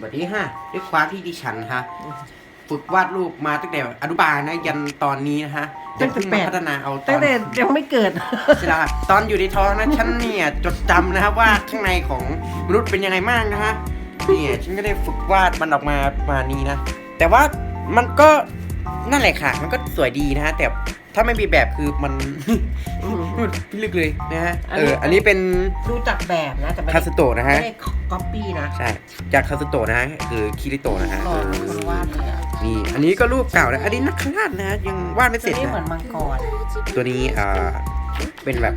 บัดนี้ฮะด้วยความที่ดิฉันฮะฝึกวาดรูปมาตั้งแต่อนุบาลนะยันตอนนี้นะฮะแต่เพิ่งมาพัฒนาเอาตตั้องนแต่ยังไม่เกิดเวลาตอนอยู่ในท้องนะฉันเนี่ยจดจำนะครับว่าข้างในของมนุษย์เป็นยังไงบ้างนะฮะเนี่ยฉันก็ได้ฝึกวาดมันออกมาประมาณนี้นะแต่ว่ามันก็นั่นแหละค่ะ มันก็สวยดีนะฮะแต่ ถ้าไม่มีแบบคือมัน มันพิลึกเลยนะฮะอันเอนี้ออันนี้เป็นดูจากแบบนะ แต่ไม่คาได้สโตะนะฮะ ไม่ได้ก๊อปปี้นะใช่ จากคาสโตะนะฮะคือคิริโตะนะฮะหล่เอออคนวาดเลยอะนี่ อันนี้ก็รูปเก่านะอันนี้นักขราชนะฮะยังวาดไม่เสตัร็วจนี้เหมือนะนมังกรตัวนี้อ่าเป็นแบบ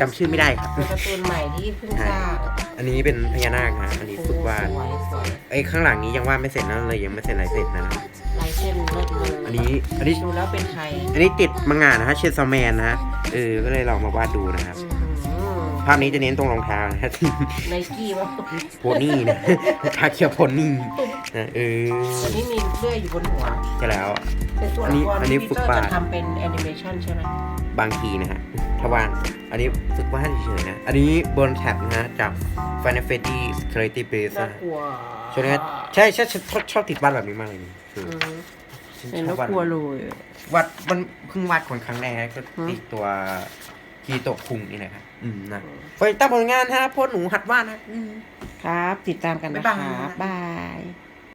จำชื่อไม่ได้ครับ เป็นการ์ตูนใหม่ที่เพิ่งสร้างอันนี้เป็นพญานาคนะอันนี้ฝึกวาดสวยสวยไอ้ข้างหลังนี้ยังวาดไม่เสร็จนะเลยยังไม่เสร็จลายเสร็จนะ อันนี้อันนี้ ดูแล้วเป็นไทยอันนี้ติดมังงะนะฮะเชนซอแมนนะฮะเออก็เลยลองมาวาดดูนะครับ ภาพนี้จะเน้นตรงรองเท้านะฮะ ไนกี้ว่าโพนี่นะทาเคียวโพนี่นะเอออันนี้มีเลื่อยอยู่บนหัวใช่แล้ว เป็นตัวอันนี้ละครอันนี้ที่ฝึกพีเตอร์วาดจะทำเป็นแอนิเมชันใช่ไหมบางทีนะฮะถ้าวาดอันนี้ฝึกวาดเฉยๆนะ อันนี้บนแท็บนะฮะจาก Final Fantasy Creative Base น่านะกลัวช่วงนี้ใช่ใช่ฉันชอบชอบติดวาดแบบนี้มากเลยคืออืม ฉันเห็นชแล้อวบวาดกลัวเลยวาดมันเพิ่งวาดคนครั้งแรกก็หืมติดตัวคีโตะคุงนี่แหละครับอืมนะไปตามผลงานฮะโพสต์หนูหัดวาดนะอืม ครับ ติดตามกันนะบ๊ายคบายรับบาย